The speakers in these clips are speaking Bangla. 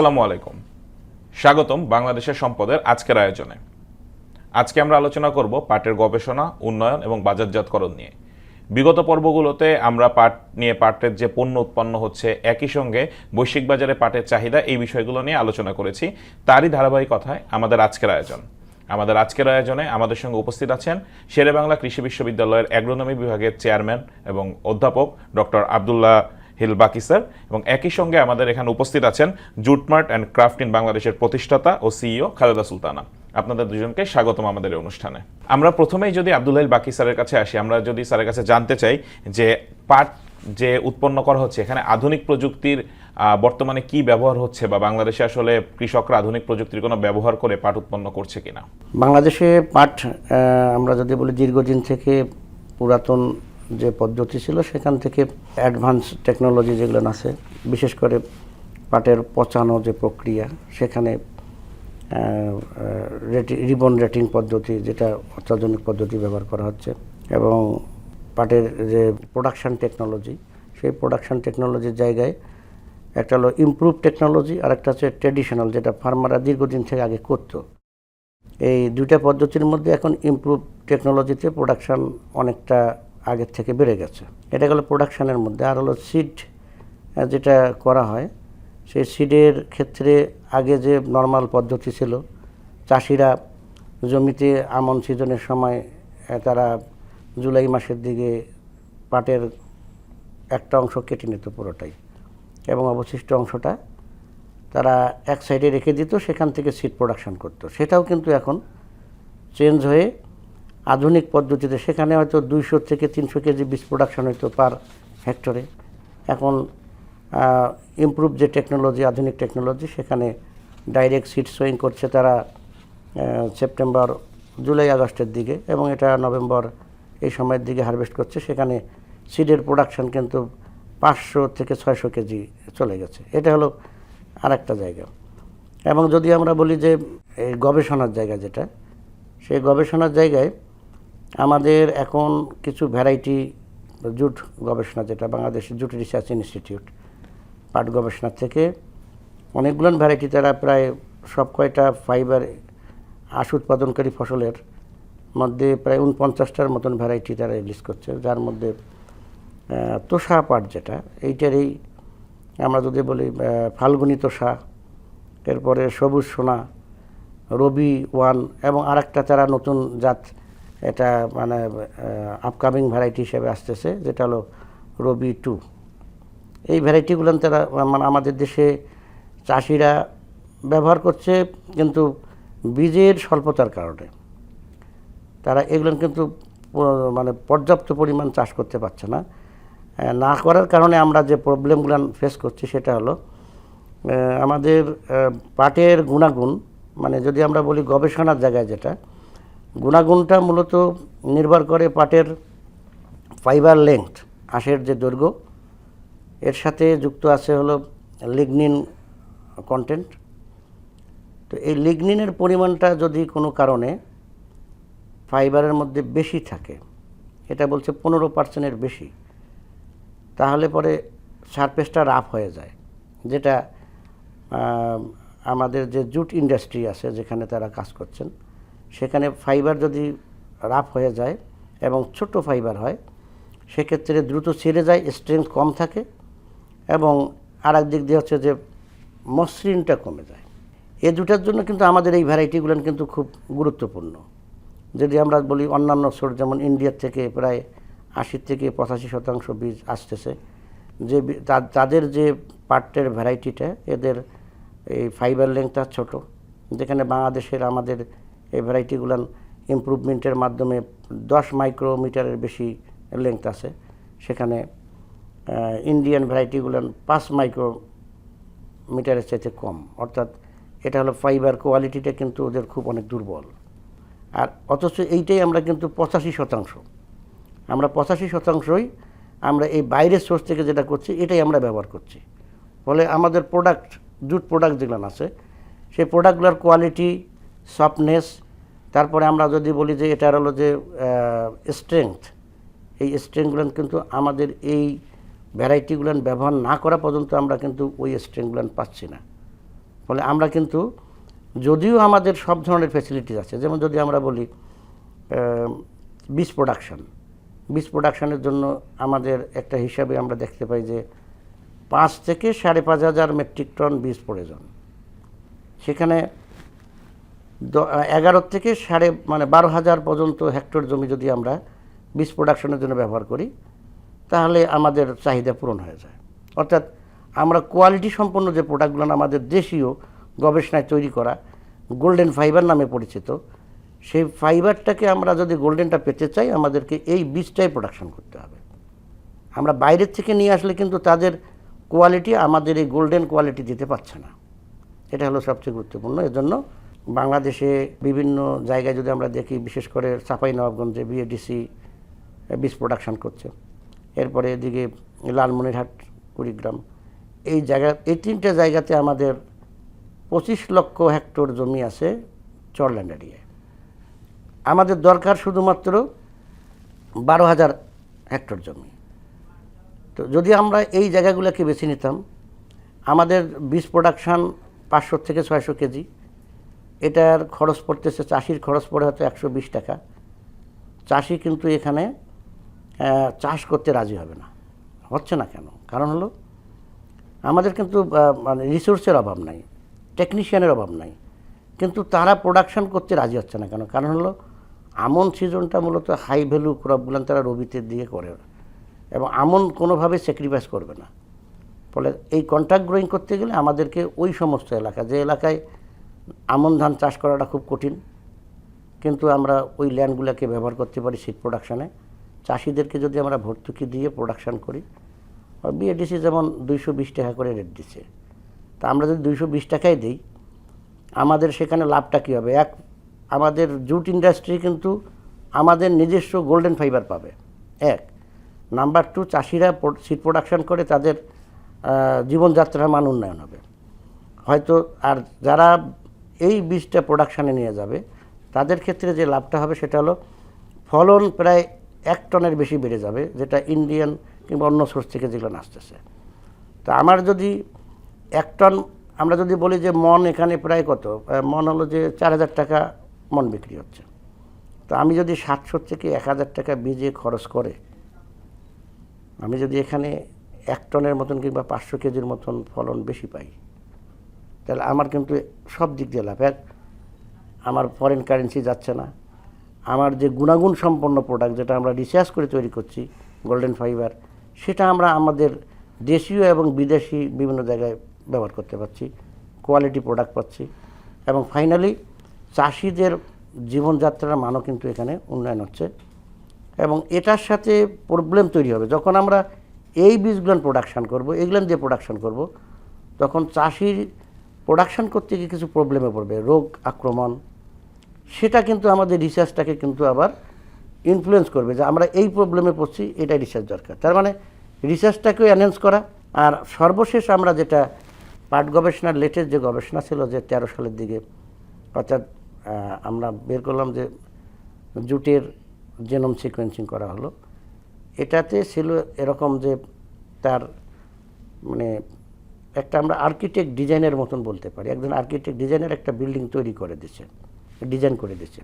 আসসালামু আলাইকুম। স্বাগতম বাংলাদেশের সম্পদের আজকের আয়োজনে। আজকে আমরা আলোচনা করব পাটের গবেষণা, উন্নয়ন এবং বাজারজাতকরণ নিয়ে। বিগত পর্বগুলোতে আমরা পাট নিয়ে পাটের যে পণ্য উৎপন্ন হচ্ছে একই সঙ্গে বৈশ্বিক বাজারে পাটের চাহিদা এই বিষয়গুলো নিয়ে আলোচনা করেছি। তারই ধারাবাহিকতায় আমাদের আজকের আয়োজন। আমাদের আজকের আয়োজনে আমাদের সঙ্গে উপস্থিত আছেন শেরে বাংলা কৃষি বিশ্ববিদ্যালয়ের অ্যাগ্রোনমি বিভাগের চেয়ারম্যান এবং অধ্যাপক ডক্টর আবদুল্লাহ হিল বাকি, স্যার। এবং একই সঙ্গে আমাদের এখানে উপস্থিত আছেন জুটমার্ট অ্যান্ড ক্রাফট ইন বাংলাদেশের প্রতিষ্ঠাতা ও সিইও খালেদা সুলতানা। আপনাদের দুজনকে স্বাগতম আমাদের অনুষ্ঠানে। আমরা প্রথমেই যদি আব্দুল হিল বাকি স্যারের কাছে আসি, আমরা যদি স্যারের কাছে জানতে চাই যে পাট যে উৎপন্ন করা হচ্ছে, এখানে আধুনিক প্রযুক্তির বর্তমানে কি ব্যবহার হচ্ছে বা বাংলাদেশে আসলে কৃষকরা আধুনিক প্রযুক্তির কোনো ব্যবহার করে পাট উৎপন্ন করছে কিনা? বাংলাদেশে পাট আমরা যদি বলি দীর্ঘদিন থেকে পুরাতন যে পদ্ধতি ছিল, সেখান থেকে অ্যাডভান্স টেকনোলজি যেগুলো আছে, বিশেষ করে পাটের পচানো যে প্রক্রিয়া, সেখানে রিবন রেটিং পদ্ধতি, যেটা অত্যাধুনিক পদ্ধতি ব্যবহার করা হচ্ছে, এবং পাটের যে প্রোডাকশান টেকনোলজি সেই প্রোডাকশান টেকনোলজির জায়গায় একটা হলো ইমপ্রুভ টেকনোলজি আর একটা হচ্ছে ট্রেডিশনাল যেটা ফার্মাররা দীর্ঘদিন থেকে আগে করতো। এই দুইটা পদ্ধতির মধ্যে এখন ইমপ্রুভ টেকনোলজিতে প্রোডাকশান অনেকটা আগের থেকে বেড়ে গেছে। এটা গেলো প্রোডাকশানের মধ্যে। আর হলো সিড যেটা করা হয়, সেই সিডের ক্ষেত্রে আগে যে নর্মাল পদ্ধতি ছিল, চাষিরা জমিতে আমন সিজনের সময় তারা জুলাই মাসের দিকে পাটের একটা অংশ কেটে নিত পুরোটাই। এবং অবশিষ্ট অংশটা তারা এক সাইডে রেখে দিত, সেখান থেকে সিড প্রোডাকশান করতো। সেটাও কিন্তু এখন চেঞ্জ হয়ে আধুনিক পদ্ধতিতে, সেখানে হয়তো দুইশো থেকে তিনশো কেজি বীজ প্রোডাকশন হইতো পার হেক্টরে এখন ইমপ্রুভ যে টেকনোলজি আধুনিক টেকনোলজি সেখানে ডাইরেক্ট সিড সোয়িং করছে তারা সেপ্টেম্বর জুলাই আগস্টের দিকে এবং এটা নভেম্বর এই সময়ের দিকে হারভেস্ট করছে। সেখানে সিডের প্রোডাকশন কিন্তু পাঁচশো থেকে ছয়শো কেজি চলে গেছে। এটা হলো আর একটা জায়গা। এবং যদি আমরা বলি যে, এই গবেষণার জায়গা যেটা, সেই গবেষণার জায়গায় আমাদের এখন কিছু ভ্যারাইটি জুট গবেষণা, যেটা বাংলাদেশের জুট রিসার্চ ইনস্টিটিউট পাট গবেষণা থেকে। অনেকগুলো ভ্যারাইটি তারা প্রায় সব কয়টা ফাইবার আশ উৎপাদনকারী ফসলের মধ্যে প্রায় উনপঞ্চাশটার মতন ভ্যারাইটি তারা রিলিজ করছে, যার মধ্যে তোষা পাট যেটা, এইটারই আমরা যদি বলি ফাল্গুনি তোষা, এরপরে সবুজ সোনা, রবি ওয়ান, এবং আরেকটা তারা নতুন জাত এটা মানে আপকামিং ভ্যারাইটি হিসেবে আসতেছে, যেটা হলো রবি টু এই ভ্যারাইটিগুলো তারা মানে আমাদের দেশে চাষিরা ব্যবহার করছে, কিন্তু বীজের স্বল্পতার কারণে। তারা এগুলো কিন্তু মানে পর্যাপ্ত পরিমাণ চাষ করতে পারছে না। না করার কারণে আমরা যে প্রবলেমগুলো ফেস করছি, সেটা হলো আমাদের পাটের গুণাগুণ মানে যদি আমরা বলি গবেষণার জায়গায় যেটা গুণাগুণটা মূলত নির্ভর করে পাটের ফাইবার লেংথ, আঁশের যে দৈর্ঘ্য। এর সাথে যুক্ত আছে হলো লিগনিন কন্টেন্ট তো এই লিগনিনের পরিমাণটা যদি কোনো কারণে ফাইবারের মধ্যে বেশি থাকে, এটা বলছে পনেরো পার্সেন্টের বেশি, তাহলে পরে সারফেসটা রাফ হয়ে যায়। যেটা আমাদের যে জুট ইন্ডাস্ট্রি আছে যেখানে তারা কাজ করছেন সেখানে ফাইবার যদি রাফ হয়ে যায় এবং ছোট ফাইবার হয়, সেক্ষেত্রে দ্রুত ছেড়ে যায় স্ট্রেংথ কম থাকে এবং আর দিক দিয়ে হচ্ছে যে মসৃণটা কমে যায়। এ দুটার জন্য কিন্তু আমাদের এই ভ্যারাইটিগুলো কিন্তু খুব গুরুত্বপূর্ণ। যদি আমরা বলি অন্যান্য সোর্স যেমন ইন্ডিয়ার থেকে প্রায় আশি থেকে পঁচাশি শতাংশ বীজ আসতেছে, যে তাদের যে পাটের ভ্যারাইটিটা এদের এই ফাইবার লেংথটা ছোট। যেখানে বাংলাদেশের আমাদের এই ভ্যারাইটিগুলান ইমপ্রুভমেন্টের মাধ্যমে দশ মাইক্রোমিটারের বেশি লেংথ আছে। সেখানে ইন্ডিয়ান ভ্যারাইটিগুলান পাঁচ মাইক্রো মিটারের চাইতে কম। অর্থাৎ এটা হলো ফাইবার কোয়ালিটিটা কিন্তু ওদের খুব অনেক দুর্বল। আর অথচ এইটাই আমরা কিন্তু পঁচাশি শতাংশ। আমরা পঁচাশি শতাংশই আমরা এই বাইরের সোর্স থেকে যেটা করছি, এটাই আমরা ব্যবহার করছি। ফলে আমাদের প্রোডাক্ট জুট প্রোডাক্ট যেগুলো আছে, সেই প্রোডাক্টগুলোর কোয়ালিটি সফটনেস তারপরে আমরা যদি বলি যে এটার হলো যে স্ট্রেংথ এই স্ট্রেংগুলো কিন্তু আমাদের এই ভ্যারাইটিগুলো ব্যবহার না করা পর্যন্ত আমরা কিন্তু ওই স্ট্রেংগুলো পাচ্ছি না। ফলে আমরা কিন্তু যদিও আমাদের সব ধরনের ফ্যাসিলিটিস আছে, যেমন যদি আমরা বলি বীজ প্রোডাকশন বীজ প্রোডাকশনের জন্য আমাদের একটা হিসাবে আমরা দেখতে পাই যে, পাঁচ থেকে সাড়ে পাঁচ হাজার মেট্রিক টন বীজ প্রয়োজন। সেখানে এগারো থেকে সাড়ে মানে বারো হাজার পর্যন্ত হেক্টর জমি যদি আমরা বীজ প্রোডাকশনের জন্য ব্যবহার করি, তাহলে আমাদের চাহিদা পূরণ হয়ে যায়। অর্থাৎ আমরা কোয়ালিটি সম্পন্ন যে প্রোডাক্টগুলো আমাদের দেশীয় গবেষণায় তৈরি করা গোল্ডেন ফাইবার নামে পরিচিত, সেই ফাইবারটাকে আমরা যদি গোল্ডেনটা পেতে চাই, আমাদেরকে এই বীজটাই প্রোডাকশন করতে হবে। আমরা বাইরের থেকে নিয়ে আসলে কিন্তু তাদের কোয়ালিটি আমাদের এই গোল্ডেন কোয়ালিটি দিতে পারছে না। এটা হলো সবচেয়ে গুরুত্বপূর্ণ। এজন্য বাংলাদেশে বিভিন্ন জায়গায় যদি আমরা দেখি, বিশেষ করে চাপাই নবাবগঞ্জে বিএডিসি বীজ প্রোডাকশন করছে। এরপরে এদিকে লালমনিরহাট, কুড়িগ্রাম। এই জায়গা, এই তিনটে জায়গাতে আমাদের পঁচিশ লক্ষ হেক্টর জমি আছে চরল্যান্ড এরিয়ায় আমাদের দরকার শুধুমাত্র বারো হাজার হেক্টর জমি। তো যদি আমরা এই জায়গাগুলোকে বেছে নিতাম, আমাদের বীজ প্রোডাকশান পাঁচশো থেকে ছয়শো কেজি। এটার খরচ পড়তেছে, চাষির খরচ পড়ে হয়তো একশো বিশ টাকা। চাষি কিন্তু এখানে চাষ করতে রাজি হবে না। হচ্ছে না কেন? কারণ হলো, আমাদের কিন্তু মানে রিসোর্সের অভাব নাই টেকনিশিয়ানের অভাব নাই। কিন্তু তারা প্রোডাকশন করতে রাজি হচ্ছে না কেন? কারণ হলো, আমন সিজনটা মূলত হাই ভ্যালু ক্রপগুলো তারা রবিতে দিয়ে করে। এবং আমন কোনোভাবে স্যাক্রিফাইস করবে না। ফলে এই কন্ট্রাক্ট গ্রোয়িং করতে গেলে আমাদেরকে ওই সমস্ত এলাকা, যে এলাকায় আমন ধান চাষ করাটা খুব কঠিন। কিন্তু আমরা ওই ল্যান্ডগুলোকে ব্যবহার করতে পারি সিড প্রোডাকশানে চাষিদেরকে যদি আমরা ভর্তুকি দিয়ে প্রোডাকশান করি বিএডিসি যেমন দুইশো বিশ টাকা করে রেট দিচ্ছে। তা আমরা যদি দুইশো বিশ টাকায় দিই, আমাদের সেখানে লাভটা কী হবে? এক, আমাদের জুট ইন্ডাস্ট্রি কিন্তু আমাদের নিজস্ব গোল্ডেন ফাইবার পাবে। এক নাম্বার টু চাষিরা সিড প্রোডাকশান করে তাদের জীবনযাত্রার মান উন্নয়ন হবে। হয়তো আর যারা এই বীজটা প্রোডাকশানে নিয়ে যাবে। তাদের ক্ষেত্রে যে লাভটা হবে সেটা হলো, ফলন প্রায় এক টনের বেশি বেড়ে যাবে, যেটা ইন্ডিয়ান কিংবা অন্য সোর্স থেকে যেগুলো আসতেছে। তা আমার যদি এক টন, আমরা যদি বলি যে মন এখানে প্রায় কত? মন হলো যে চার হাজার টাকা মন বিক্রি হচ্ছে। তো আমি যদি সাতশো থেকে এক হাজার টাকা বীজে খরচ করে, আমি যদি এখানে এক টনের মতন কিংবা পাঁচশো কেজির মতন ফলন বেশি পাই তাহলে আমার কিন্তু সব দিক দিয়ে লাভ। এক, আমার ফরেন কারেন্সি যাচ্ছে না। আমার যে গুণাগুণ সম্পন্ন প্রোডাক্ট যেটা আমরা রিসার্চ করে তৈরি করছি গোল্ডেন ফাইবার সেটা আমরা আমাদের দেশীয় এবং বিদেশি বিভিন্ন জায়গায় ব্যবহার করতে পারছি কোয়ালিটি প্রোডাক্ট পাচ্ছি এবং ফাইনালি চাষিদের জীবনযাত্রার মানও কিন্তু এখানে উন্নয়ন হচ্ছে এবং এটার সাথে প্রবলেম তৈরি হবে। যখন আমরা এই বীজগুলো প্রোডাকশান করব, এগুলো দিয়ে প্রোডাকশান করব, তখন চাষির প্রোডাকশান করতে গিয়ে কিছু প্রবলেমে পড়বে, রোগ আক্রমণ, সেটা কিন্তু আমাদের রিসার্চটাকে কিন্তু আবার ইনফ্লুয়েন্স করবে যে আমরা এই প্রবলেমে পড়ছি, এটাই রিসার্চ দরকার। তার মানে রিসার্চটাকেও অ্যানেন্স করা, আর সর্বশেষ আমরা যেটা পাট গবেষণার লেটেস্ট যে গবেষণা ছিল যে তেরো সালের দিকে, অর্থাৎ আমরা বের করলাম যে জুটের জেনম সিকোয়েন্সিং করা হলো, এটাতে ছিল এরকম যে তার মানে একটা আমরা আর্কিটেক্ট ডিজাইনের মতন বলতে পারি। একজন আর্কিটেক্ট ডিজাইনের একটা বিল্ডিং তৈরি করে দিচ্ছে ডিজাইন করে দিচ্ছে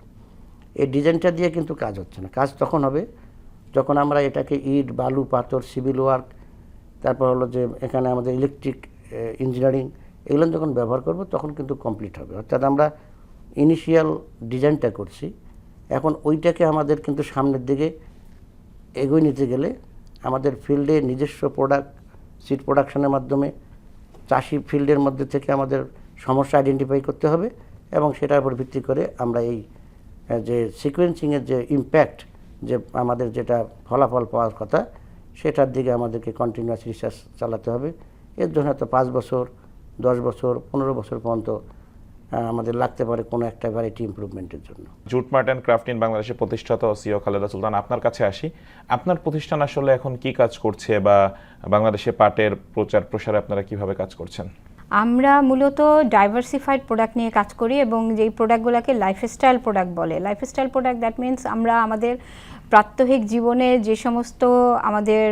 এই ডিজাইনটা দিয়ে কিন্তু কাজ হচ্ছে না। কাজ তখন হবে যখন আমরা এটাকে ইট, বালু, পাথর সিভিল ওয়ার্ক তারপর হলো যে এখানে আমাদের ইলেকট্রিক ইঞ্জিনিয়ারিং এগুলো যখন ব্যবহার করব তখন কিন্তু কমপ্লিট হবে। অর্থাৎ আমরা ইনিশিয়াল ডিজাইনটা করছি। এখন ওইটাকে আমাদের কিন্তু সামনের দিকে এগিয়ে নিতে গেলে আমাদের ফিল্ডে নিজস্ব প্রোডাক্ট সিট প্রোডাকশনের মাধ্যমে চাষি ফিল্ডের মধ্যে থেকে আমাদের সমস্যা আইডেন্টিফাই করতে হবে এবং সেটার উপর ভিত্তি করে আমরা এই যে সিকোয়েন্সিংয়ের যে ইম্প্যাক্ট যে আমাদের যেটা ফলাফল পাওয়ার কথা, সেটার দিকে আমাদেরকে কন্টিনিউয়াস রিসার্চ চালাতে হবে। এর জন্য হয়তো পাঁচ বছর, দশ বছর, পনেরো বছর পর্যন্ত আমাদের লাগতে পারে কোনো একটা ভ্যারাইটি ইমপ্রুভমেন্টের জন্য। Jute mart and craft in বাংলাদেশের প্রতিষ্ঠাতা সিও খালেদা সুলতান আপনার কাছে আসি। আপনার প্রতিষ্ঠান আসলে এখন কি কাজ করছে বা বাংলাদেশে পাটের প্রচার প্রসারে আপনারা কীভাবে কাজ করছেন? আমরা মূলত ডাইভার্সিফাইড প্রোডাক্ট নিয়ে কাজ করি এবং যেই প্রোডাক্টগুলোকে লাইফস্টাইল প্রোডাক্ট বলে লাইফস্টাইল প্রোডাক্ট দ্যাট মিনস আমরা আমাদের প্রাত্যহিক জীবনে যে সমস্ত আমাদের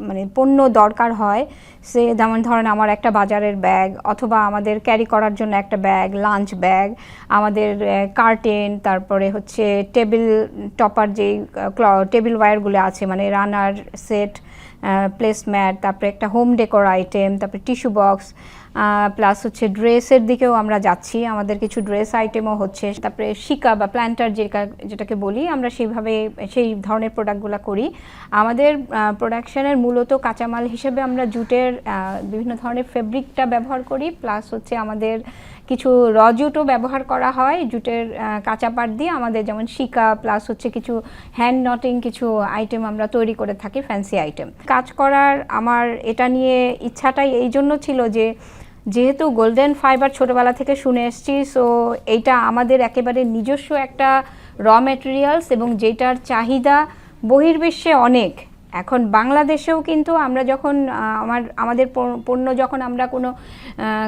মানে পণ্য দরকার হয়, সে যেমন ধরেন আমার একটা বাজারের ব্যাগ অথবা আমাদের ক্যারি করার জন্য একটা ব্যাগ লাঞ্চ ব্যাগ আমাদের কার্টেন তারপরে হচ্ছে টেবিল টপার যেই টেবিল ওয়্যারগুলো আছে মানে রানার সেট প্লেসম্যাট তারপরে একটা হোম ডেকোর আইটেম তারপরে টিস্যু বক্স প্লাস হচ্ছে ড্রেসের দিকেও আমরা যাচ্ছি। আমাদের কিছু ড্রেস আইটেমও হচ্ছে, তারপরে শিকা বা প্ল্যান্টার যেটা, যেটাকে বলি, আমরা সেইভাবে সেই ধরনের প্রোডাক্টগুলো করি। আমাদের প্রোডাকশনের মূলত কাঁচামাল হিসেবে আমরা জুটের বিভিন্ন ধরনের ফেব্রিকটা ব্যবহার করি। প্লাস হচ্ছে আমাদের কিছু র জুটও ব্যবহার করা হয় জুটের কাঁচা পাট দিয়ে। আমাদের যেমন শিকা প্লাস হচ্ছে কিছু হ্যান্ড নটিং কিছু আইটেম আমরা তৈরি করে থাকি ফ্যান্সি আইটেম কাজ করার আমার এটা নিয়ে ইচ্ছাটাই এই জন্য ছিল যে যেহেতু গোল্ডেন ফাইবার ছোটবেলা থেকে শুনে এসেছি সো এইটা আমাদের একেবারে নিজস্ব একটা র মেটেরিয়ালস এবং যেটার চাহিদা বহির্বিশ্বে অনেক। এখন বাংলাদেশেও কিন্তু আমরা যখন আমার, আমাদের পণ্য- যখন আমরা কোনো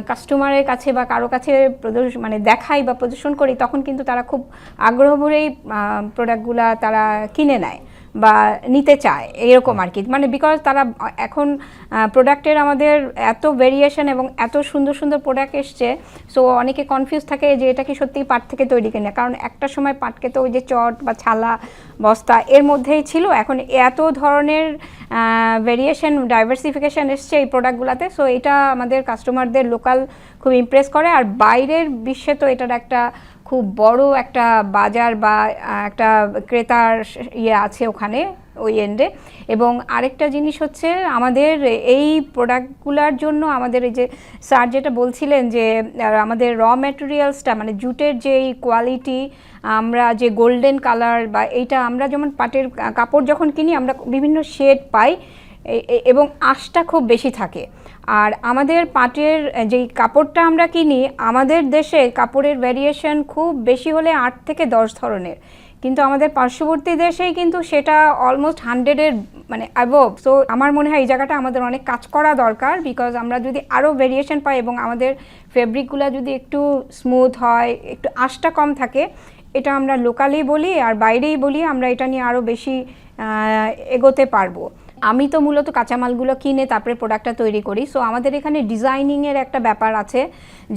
কাস্টমারের কাছে বা কারও কাছে প্রদর্শন মানে দেখাই বা প্রদর্শন করি, তখন কিন্তু তারা খুব আগ্রহ ভরেই প্রোডাক্টগুলা তারা কিনে নেয়। বা নিতে চায় এরকম আর কি মানে বিকজ তারা এখন প্রোডাক্টের আমাদের এত ভেরিয়েশন এবং এত সুন্দর সুন্দর প্রোডাক্ট এসছে সো অনেকে কনফিউজ থাকে যে এটা কি সত্যিই পাট থেকে তৈরি কিনা। কারণ একটা সময় পাটকে তো ওই যে চট বা ছালা বস্তা এর মধ্যেই ছিল এখন এত ধরনের ভেরিয়েশন ডাইভার্সিফিকেশন এসছে এই প্রোডাক্টগুলোতে সো এটা আমাদের কাস্টমারদের লোকাল খুব ইমপ্রেস করে। আর বাইরের বিশ্বে তো এটার একটা খুব বড় একটা বাজার বা একটা ক্রেতার ইয়ে আছে ওখানে ওই এন্ডে এবং আরেকটা জিনিস হচ্ছে আমাদের এই প্রোডাক্টগুলোর জন্য আমাদের এই যে স্যার যেটা বলছিলেন যে আমাদের র ম্যাটেরিয়ালসটা মানে জুটের যে কোয়ালিটি আমরা যে গোল্ডেন কালার বা এইটা আমরা যেমন পাটের কাপড় যখন কিনি, আমরা বিভিন্ন শেড পাই এবং আঁশটা খুব বেশি থাকে। আর আমাদের পাটের যেই কাপড়টা আমরা কিনি, আমাদের দেশে কাপড়ের ভ্যারিয়েশন খুব বেশি হলে আট থেকে দশ ধরনের। কিন্তু আমাদের পার্শ্ববর্তী দেশেই কিন্তু সেটা অলমোস্ট হান্ড্রেডের মানে অ্যাবভ সো আমার মনে হয় এই জায়গাটা আমাদের অনেক কাজ করা দরকার বিকজ আমরা যদি আরও ভেরিয়েশন পাই এবং আমাদের ফেব্রিকগুলো যদি একটু স্মুথ হয়, একটু আশটা কম থাকে, এটা আমরা লোকালেই বলি আর বাইরেই বলি, আমরা এটা নিয়ে আরও বেশি এগোতে পারব। আমি তো মূলত কাঁচামালগুলো কিনে তারপরে প্রোডাক্টটা তৈরি করি। সো আমাদের এখানে ডিজাইনিংয়ের একটা ব্যাপার আছে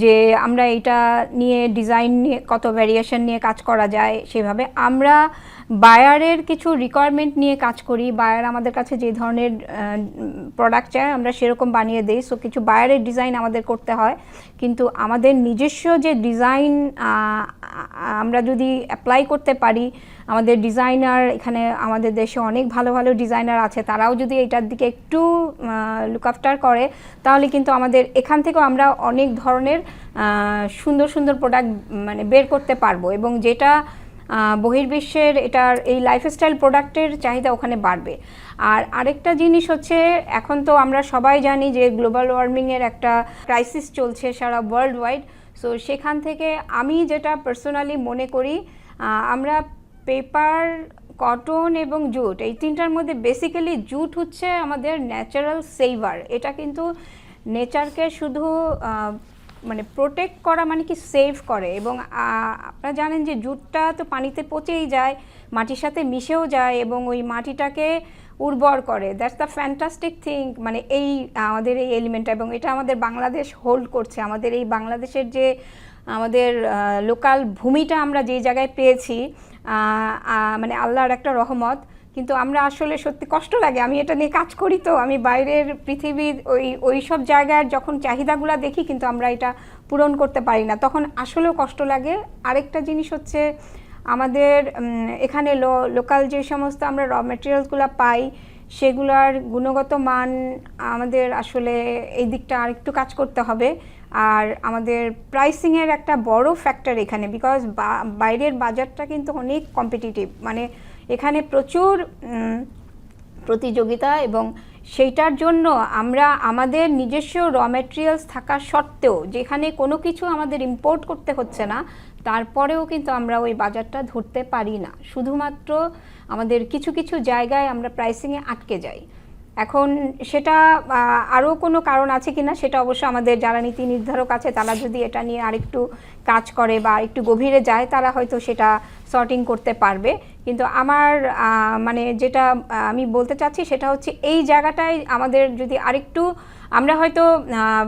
যে, আমরা এটা নিয়ে ডিজাইন নিয়ে, কত ভ্যারিয়েশন নিয়ে কাজ করা যায় সেভাবে। আমরা বায়ারের কিছু রিকোয়ারমেন্ট নিয়ে কাজ করি। বায়ার আমাদের কাছে যে ধরনের প্রোডাক্ট চায়, আমরা সেরকম বানিয়ে দিই। সো কিছু বায়ারের ডিজাইন আমাদের করতে হয়। কিন্তু আমাদের নিজস্ব যে ডিজাইন আমরা যদি অ্যাপ্লাই করতে পারি আমাদের ডিজাইনার এখানে আমাদের দেশে অনেক ভালো ভালো ডিজাইনার আছে, তারাও যদি এটার দিকে একটু লুক আফটার করে, তাহলে কিন্তু আমাদের এখান থেকেও আমরা অনেক ধরনের সুন্দর সুন্দর প্রোডাক্ট মানে বের করতে পারব এবং যেটা বহির্বিশ্বের এটার এই লাইফস্টাইল প্রোডাক্টের চাহিদা ওখানে বাড়বে। আর আরেকটা জিনিস হচ্ছে, এখন তো আমরা সবাই জানি যে গ্লোবাল ওয়ার্মিংয়ের একটা ক্রাইসিস চলছে সারা ওয়ার্ল্ড ওয়াইড সো সেখান থেকে আমি যেটা পার্সোনালি মনে করি আমরা পেপার, কটন এবং জুট, এই তিনটার মধ্যে বেসিক্যালি জুট হচ্ছে আমাদের ন্যাচারাল সেভার এটা কিন্তু নেচারকে শুধু মানে প্রোটেক্ট করা মানে কি সেভ করে এবং আপনারা জানেন যে জুটটা তো পানিতে পচেই যায়, মাটির সাথে মিশেও যায় এবং ওই মাটিটাকে উর্বর করে। দ্যাটস দ্য ফ্যান্টাস্টিক থিং মানে এই, আমাদের এই এলিমেন্টটা এবং এটা আমাদের বাংলাদেশ হোল্ড করছে। আমাদের এই বাংলাদেশের যে আমাদের লোকাল ভূমিটা আমরা যেই জায়গায় পেয়েছি মানে আল্লাহর একটা রহমত। কিন্তু আমরা আসলে সত্যি কষ্ট লাগে। আমি এটা নিয়ে কাজ করি তো। আমি বাইরের পৃথিবীর ওই ওই সব জায়গার যখন চাহিদাগুলো দেখি কিন্তু আমরা এটা পূরণ করতে পারি না। তখন আসলেও কষ্ট লাগে। আরেকটা জিনিস হচ্ছে আমাদের এখানে লোকাল যে সমস্ত আমরা র মেটেরিয়ালসগুলো পাই, সেগুলার গুণগত মান আমাদের আসলে এই দিকটা আরেকটু কাজ করতে হবে। আর আমাদের প্রাইসিংয়ের একটা বড় ফ্যাক্টর এখানে বিকজ বাইরের বাজারটা কিন্তু অনেক কম্পিটিটিভ মানে এখানে প্রচুর প্রতিযোগিতা এবং সেইটার জন্য আমরা আমাদের নিজস্ব র ম্যাটেরিয়ালস থাকা সত্ত্বেও, যেখানে কোনো কিছু আমাদের ইম্পোর্ট করতে হচ্ছে না, তারপরেও কিন্তু আমরা ওই বাজারটা ধরতে পারি না। শুধুমাত্র আমাদের কিছু কিছু জায়গায় আমরা প্রাইসিংয়ে আটকে যাই। এখন সেটা আরও কোনো কারণ আছে কিনা সেটা অবশ্য আমাদের যারা নীতি নির্ধারক আছে তারা যদি এটা নিয়ে আরেকটু কাজ করে বা একটু গভীরে যায় তারা হয়তো সেটা সর্টিং করতে পারবে। কিন্তু আমার মানে যেটা আমি বলতে চাচ্ছি সেটা হচ্ছে এই জায়গাটায় আমাদের যদি আরেকটু, আমরা হয়তো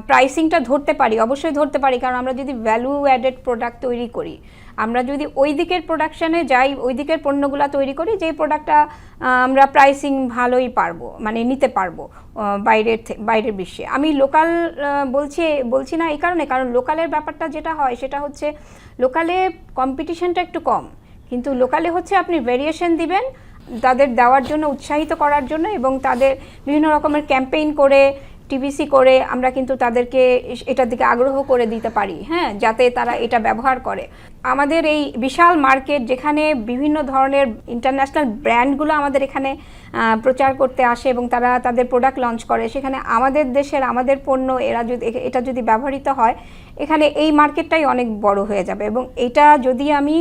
প্রাইসিংটা ধরতে পারি, অবশ্যই ধরতে পারি। কারণ আমরা যদি ভ্যালু অ্যাডেড প্রোডাক্ট তৈরি করি আমরা যদি ওই দিকের প্রোডাকশানে যাই, ওই দিকের পণ্যগুলো তৈরি করি যে প্রোডাক্টটা আমরা প্রাইসিং ভালোই পারব মানে নিতে পারব বাইরের বাইরের বিশ্বে। আমি লোকাল বলছি বলছি না এই কারণে, কারণ লোকালের ব্যাপারটা যেটা হয়, সেটা হচ্ছে লোকালে কম্পিটিশনটা একটু কম। কিন্তু লোকালে হচ্ছে আপনি ভেরিয়েশন দিবেন, তাদের দেওয়ার জন্য, উৎসাহিত করার জন্য এবং তাদের বিভিন্ন রকমের ক্যাম্পেইন করে টিভিসি করে আমরা কিন্তু তাদেরকে এটার দিকে আগ্রহ করে দিতে পারি হ্যাঁ যাতে তারা এটা ব্যবহার করে। আমাদের এই বিশাল মার্কেট যেখানে বিভিন্ন ধরনের ইন্টারন্যাশনাল ব্র্যান্ডগুলো আমাদের এখানে প্রচার করতে আসে এবং তারা তাদের প্রোডাক্ট লঞ্চ করে, সেখানে আমাদের দেশের আমাদের পণ্য এরা যদি এটা যদি ব্যবহৃত হয়, এখানে এই মার্কেটটাই অনেক বড় হয়ে যাবে এবং এটা যদি আমি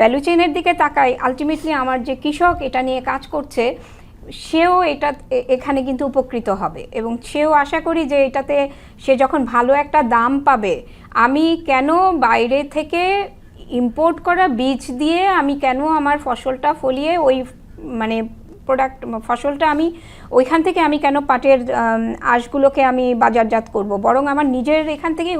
ভ্যালু চেইনের দিকে তাকাই আলটিমেটলি আমার যে কৃষক এটা নিয়ে কাজ করছে সেও এটা এখানে কিন্তু উপকৃত হবে। এবং সেও আশা করি যে এটাতে সে যখন ভালো একটা দাম পাবে, আমি কেন বাইরে থেকে ইম্পোর্ট করা বীজ দিয়ে আমি কেন আমার ফসলটা ফলিয়ে ওই মানে প্রোডাক্ট ফসলটা আমি ওইখান থেকে আমি কেন পাটের আঁশগুলোকে আমি বাজারজাত করব? বরং আমার নিজের এখান থেকেই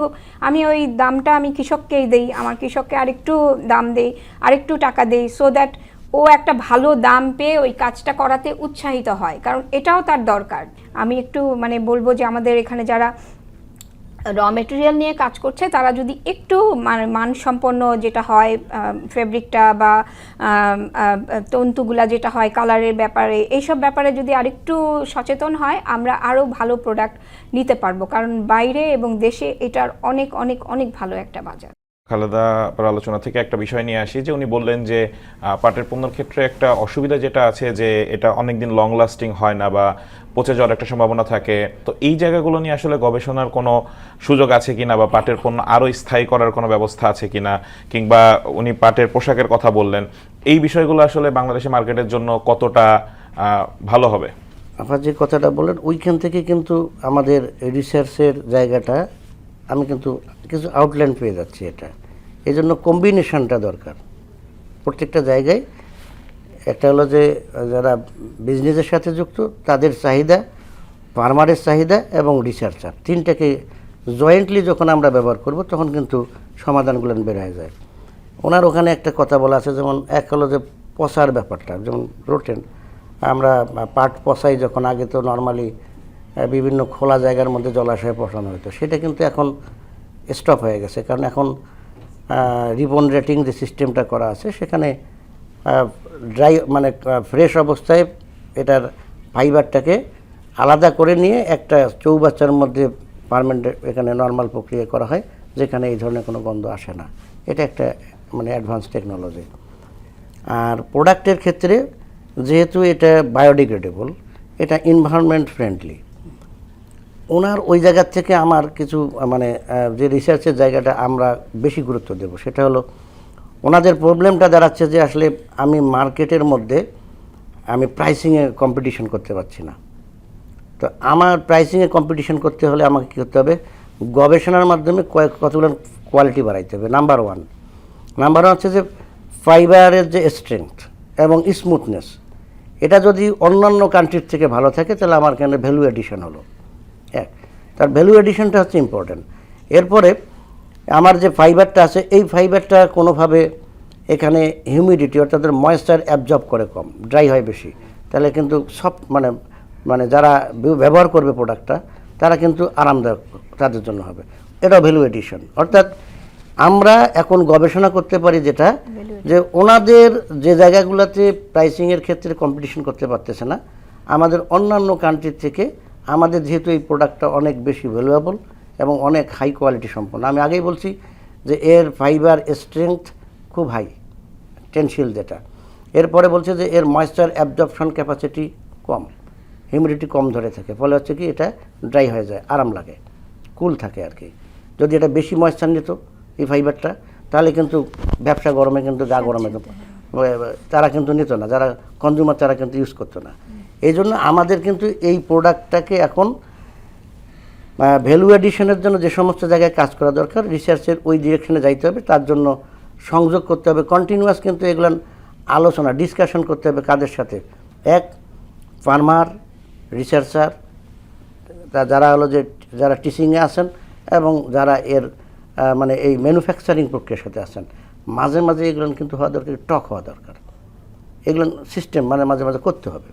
আমি ওই দামটা আমি কৃষককেই দেই, আমার কৃষককে আরেকটু দাম দেই, আরেকটু টাকা দেই সো দ্যাট ও একটা ভালো দাম পেয়ে ওই কাজটা করাতে উৎসাহিত হয়, কারণ এটাও তার দরকার। আমি একটু মানে বলব যে আমাদের এখানে যারা র মেটেরিয়াল নিয়ে কাজ করছে, তারা যদি একটু মানে মানসম্পন্ন যেটা হয় ফেব্রিকটা বা তন্তুগুলা যেটা হয়, কালারের ব্যাপারে, এইসব ব্যাপারে যদি আরেকটু সচেতন হয়, আমরা আরও ভালো প্রোডাক্ট নিতে পারব। কারণ বাইরে এবং দেশে এটার অনেক অনেক অনেক ভালো একটা বাজার। খালেদা আলোচনা থেকে একটা বিষয় নিয়ে আসি, যে উনি বললেন যে পাটের পণ্যের ক্ষেত্রে একটা অসুবিধা যেটা আছে যে, এটা অনেকদিন লং লাস্টিং হয় না বা পচে যাওয়ার একটা সম্ভাবনা থাকে। তো এই জায়গাগুলো নিয়ে আসলে গবেষণার কোনো সুযোগ আছে কিনা বা পাটের পণ্য আরও স্থায়ী করার কোনো ব্যবস্থা আছে কিনা, কিংবা উনি পাটের পোশাকের কথা বললেন, এই বিষয়গুলো আসলে বাংলাদেশি মার্কেটের জন্য কতটা ভালো হবে? আপনার যে কথাটা বললেন, ওইখান থেকে কিন্তু আমাদের রিসার্চের জায়গাটা আমি কিন্তু কিছু আউটলাইন পেয়ে যাচ্ছি এটা। এই জন্য কম্বিনেশনটা দরকার। প্রত্যেকটা জায়গায় একটা হলো যে, যারা বিজনেসের সাথে যুক্ত, তাদের চাহিদা ফার্মারের চাহিদা এবং রিসার্চার তিনটাকে জয়েন্টলি যখন আমরা ব্যবহার করব, তখন কিন্তু সমাধানগুলো বের হয়ে যায়। ওনার ওখানে একটা কথা বলা আছে, যেমন এক হলো যে পচার ব্যাপারটা, যেমন রোটেন আমরা পাট পচাই যখন, আগে তো নর্মালি বিভিন্ন খোলা জায়গার মধ্যে জলাশয়ে পচানো হতো। সেটা কিন্তু এখন স্টপ হয়ে গেছে। কারণ এখন রিবন রেটিং যে সিস্টেমটা করা আছে, সেখানে ড্রাই মানে ফ্রেশ অবস্থায় এটার ফাইবারটাকে আলাদা করে নিয়ে একটা চৌবাচ্চার মধ্যে পারমানেন্ট এখানে নর্মাল প্রক্রিয়া করা হয়, যেখানে এই ধরনের কোনো গন্ধ আসে না। এটা একটা মানে অ্যাডভান্স টেকনোলজি আর প্রোডাক্টের ক্ষেত্রে যেহেতু এটা বায়োডিগ্রেডেবল এটা এনভায়রনমেন্ট ফ্রেন্ডলি ওনার ওই জায়গার থেকে আমার কিছু মানে যে রিসার্চের জায়গাটা আমরা বেশি গুরুত্ব দেব, সেটা হলো ওনাদের প্রবলেমটা দাঁড়াচ্ছে যে আসলে আমি মার্কেটের মধ্যে আমি প্রাইসিংয়ে কম্পিটিশন করতে পারছি না। তো আমার প্রাইসিংয়ে কম্পিটিশন করতে হলে আমাকে কী করতে হবে? গবেষণার মাধ্যমে কয়েক, কতগুলো কোয়ালিটি বাড়াইতে হবে। নাম্বার ওয়ান নাম্বার ওয়ান হচ্ছে যে ফাইবারের যে স্ট্রেংথ এবং স্মুথনেস এটা যদি অন্যান্য কান্ট্রির থেকে ভালো থাকে, তাহলে আমার এখানে ভ্যালু এডিশন হলো? এক। তার ভ্যালু এডিশনটা হচ্ছে ইম্পর্টেন্ট এরপরে আমার যে ফাইবারটা আছে এই ফাইবারটা কোনোভাবে এখানে হিউমিডিটি অর্থাৎ ময়েশ্চার অ্যাবজর্ব করে কম ড্রাই হয় বেশি। তাহলে কিন্তু সব মানে মানে যারা ব্যবহার করবে প্রোডাক্টটা তারা কিন্তু আরামদায়ক তাদের জন্য হবে। এটাও ভ্যালু এডিশন অর্থাৎ আমরা এখন গবেষণা করতে পারি যেটা যে ওনাদের যে জায়গাগুলোতে প্রাইসিংয়ের ক্ষেত্রে কম্পিটিশন করতে পারতেছে না আমাদের অন্যান্য কান্ট্রির থেকে আমাদের যেহেতু এই প্রোডাক্টটা অনেক বেশি ভ্যালুয়েবল এবং অনেক হাই কোয়ালিটি সম্পন্ন। আমি আগেই বলছি যে এর ফাইবার স্ট্রেংথ খুব হাই টেনশিল যেটা এরপরে বলছে যে এর ময়েশ্চার অ্যাবজর্পশন ক্যাপাসিটি কম হিউমিডিটি কম ধরে থাকে ফলে হচ্ছে কি এটা ড্রাই হয়ে যায় আরাম লাগে কুল থাকে আর কি। যদি এটা বেশি ময়েশ্চার নিত এই ফাইবারটা তাহলে কিন্তু ব্যবসা গরমে কিন্তু যা গরমে তারা কিন্তু নিত না যারা কনজিউমার তারা কিন্তু ইউজ করতো না। এই জন্য আমাদের কিন্তু এই প্রোডাক্টটাকে এখন ভ্যালু এডিশনের জন্য যে সমস্ত জায়গায় কাজ করা দরকার রিসার্চের ওই ডিরেকশনে যাইতে হবে। তার জন্য সংযোগ করতে হবে কন্টিনিউয়াস কিন্তু এগুলো আলোচনা ডিসকাশন করতে হবে কাদের সাথে। এক ফার্মার রিসার্চার তা যারা হলো যে, যারা টিচিংয়ে আছেন এবং যারা এর মানে এই ম্যানুফ্যাকচারিং প্রক্রিয়ার সাথে আছেন, মাঝে মাঝে এগুলো কিন্তু হওয়া দরকার, টক হওয়া দরকার। এগুলো সিস্টেম মানে মাঝে মাঝে করতে হবে।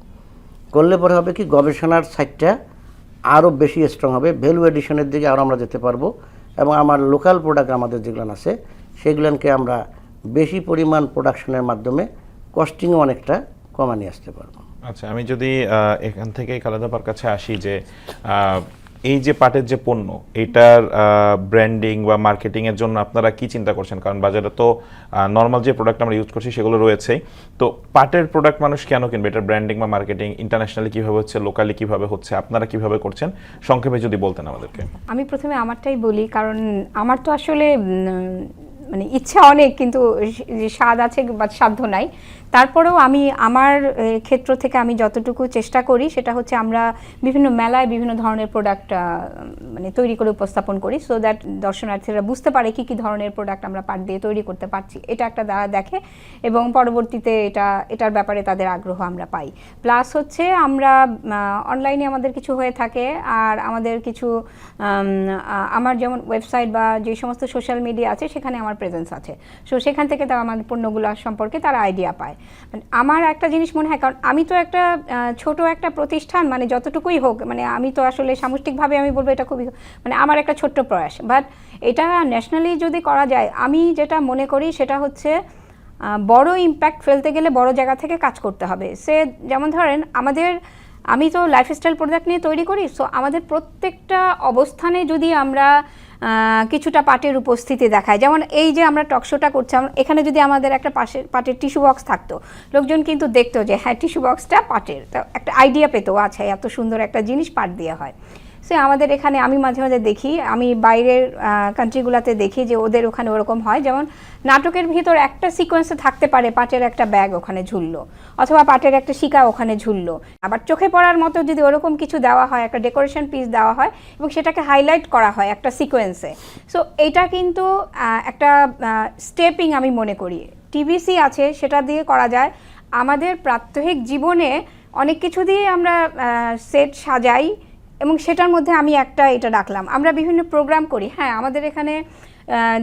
করলে পরে হবে কি গবেষণার সাইটটা আরও বেশি স্ট্রং হবে। ভ্যালু এডিশনের দিকে আরও আমরা যেতে পারব এবং আমার লোকাল প্রোডাক্ট আমাদের যেগুলো আছে সেগুলোকে আমরা বেশি পরিমাণ প্রোডাকশনের মাধ্যমে কস্টিংও অনেকটা কমানি আসতে পারব। আচ্ছা আমি যদি এখান থেকে খালেদাবার কাছে আসি যে এই যে পাটের যে পণ্য, এটার ব্র্যান্ডিং বা মার্কেটিং এর জন্য আপনারা কি চিন্তা করছেন? কারণ বাজারে তো নর্মাল যে প্রোডাক্ট আমরা ইউজ করছি সেগুলো রয়েছেই তো পাটের প্রোডাক্ট মানুষ কেন কিনবে? এটার ব্র্যান্ডিং বা মার্কেটিং ইন্টারন্যাশনালি কীভাবে হচ্ছে লোকালি কীভাবে হচ্ছে, আপনারা কীভাবে করছেন? সংক্ষেপে যদি বলতেন আমাদেরকে। আমি প্রথমে আমারটাই বলি, কারণ আমার তো আসলে মানে ইচ্ছা অনেক, কিন্তু স্বাদ আছে বা সাধ্য নাই। তারপরেও আমি আমার ক্ষেত্র থেকে আমি যতটুকু চেষ্টা করি সেটা হচ্ছে আমরা বিভিন্ন মেলায় বিভিন্ন ধরনের প্রোডাক্ট মানে তৈরি করে উপস্থাপন করি সো দ্যাট দর্শনার্থীরা বুঝতে পারে কি কি ধরনের প্রোডাক্ট আমরা পাট দিয়ে তৈরি করতে পারছি। এটা একটা দ্বারা দেখে এবং পরবর্তীতে এটা, এটার ব্যাপারে তাদের আগ্রহ আমরা পাই। প্লাস হচ্ছে আমরা অনলাইনে আমাদের কিছু হয়ে থাকে আর আমাদের কিছু আমার যেমন ওয়েবসাইট বা যে সমস্ত সোশ্যাল মিডিয়া আছে সেখানে আমার প্রেজেন্স আছে। সো সেখান থেকে তারা আমাদের পণ্যগুলো সম্পর্কে তারা আইডিয়া পায়। মানে আমার একটা জিনিস মনে হয়, কারণ আমি তো একটা ছোট একটা প্রতিষ্ঠান মানে যতটুকুই হোক মানে আমি তো আসলে সামষ্টিকভাবে আমি বলব এটা খুবই মানে আমার একটা ছোট্ট প্রয়াস। বাট এটা ন্যাশনালি যদি করা যায়, আমি যেটা মনে করি সেটা হচ্ছে বড় ইম্প্যাক্ট ফেলতে গেলে বড় জায়গা থেকে কাজ করতে হবে। সে যেমন ধরেন, আমাদের, আমি তো লাইফস্টাইল প্রোডাক্ট নিয়ে তৈরি করি সো আমাদের প্রত্যেকটা অবস্থানে যদি আমরা কিছুটা পাটের উপস্থিতি দেখায়। যেমন এই যে আমরা টকশোটা করছি এখানে যদি আমাদের একটা পাশের পাটের টিস্যু বক্স থাকতো, লোকজন কিন্তু দেখতো যে হ্যাঁ টিস্যু বক্সটা পাটের। তো একটা আইডিয়া পেতো আচ্ছা এত সুন্দর একটা জিনিস পাট দিয়ে হয়। সে আমাদের এখানে আমি মাঝে মাঝে দেখি, আমি বাইরের কান্ট্রিগুলোতে দেখি যে ওদের ওখানে ওরকম হয়। যেমন নাটকের ভিতর একটা সিকোয়েন্সে থাকতে পারে পাটের একটা ব্যাগ ওখানে ঝুললো, অথবা পাটের একটা শিকা ওখানে ঝুললো। আবার চোখে পড়ার মতো যদি ওরকম কিছু দেওয়া হয়, একটা ডেকোরেশন পিস দেওয়া হয় এবং সেটাকে হাইলাইট করা হয় একটা সিকোয়েন্সে সো এটা কিন্তু একটা স্টেপিং আমি মনে করি। টিভিসি আছে, সেটা দিয়ে করা যায়। আমাদের প্রাত্যহিক জীবনে অনেক কিছু দিয়ে আমরা সেট সাজাই। এবং সেটার মধ্যে আমি একটা এটা রাখলাম। আমরা বিভিন্ন প্রোগ্রাম করি। হ্যাঁ আমাদের এখানে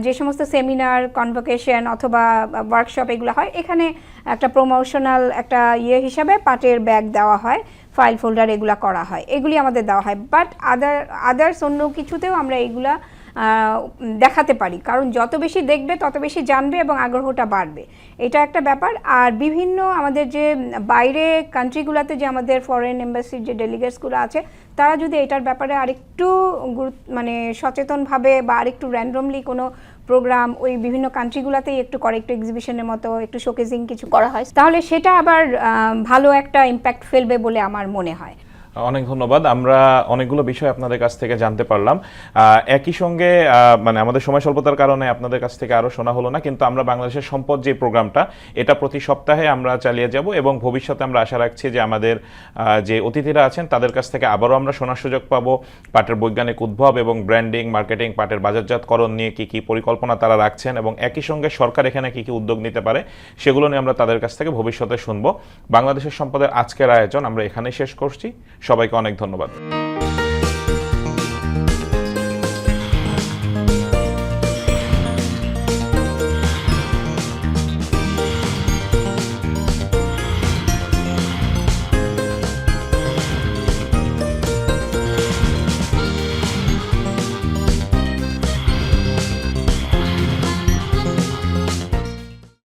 যে সমস্ত সেমিনার কনভোকেশন অথবা ওয়ার্কশপ এগুলো হয় এখানে একটা প্রমোশনাল একটা ইয়ে হিসাবে পাটের ব্যাগ দেওয়া হয় ফাইল ফোল্ডার এগুলো করা হয়। এগুলি আমাদের দেওয়া হয়। বাট আদার আদার্স অন্য কিছুতেও আমরা আহ, দেখাতে পারি। কারণ যত বেশি দেখবে, তত বেশি জানবে এবং আগ্রহটা বাড়বে। এটা একটা ব্যাপার। আর বিভিন্ন আমাদের যে বাইরে কান্ট্রিগুলোতে যে আমাদের ফরেন এম্বাসির যে ডেলিগেটসগুলো আছে, তারা যদি এটার ব্যাপারে আরেকটু গুরুত্ব মানে সচেতনভাবে বা আরেকটু র্যান্ডমলি কোনো প্রোগ্রাম ওই বিভিন্ন কান্ট্রিগুলোতেই একটু করে একটু এক্সিবিশনের মতো, একটু শোকেজিং কিছু করা হয়, তাহলে সেটা আবার ভালো একটা ইম্প্যাক্ট ফেলবে বলে আমার মনে হয়। অনেক ধন্যবাদ। আমরা অনেকগুলো বিষয় আপনাদের কাছ থেকে জানতে পারলাম। একই সঙ্গে মানে আমাদের সময় স্বল্পতার কারণে আপনাদের কাছ থেকে আরও শোনা হলো না, কিন্তু আমরা বাংলাদেশের সম্পদ যে প্রোগ্রামটা, এটা প্রতি সপ্তাহে আমরা চালিয়ে যাব এবং ভবিষ্যতে আমরা আশা রাখছি যে আমাদের যে অতিথিরা আছেন, তাদের কাছ থেকে আবারও আমরা শোনার সুযোগ পাবো। পাটের বৈজ্ঞানিক উদ্ভব এবং ব্র্যান্ডিং, মার্কেটিং, পাটের বাজারজাতকরণ নিয়ে কি কি পরিকল্পনা তারা রাখছেন এবং একই সঙ্গে সরকার এখানে কি কি উদ্যোগ নিতে পারে, সেগুলো নিয়ে আমরা তাদের কাছ থেকে ভবিষ্যতে শুনব। বাংলাদেশের সম্পদের আজকের আয়োজন আমরা এখানেই শেষ করছি। সবাইকে অনেক ধন্যবাদ।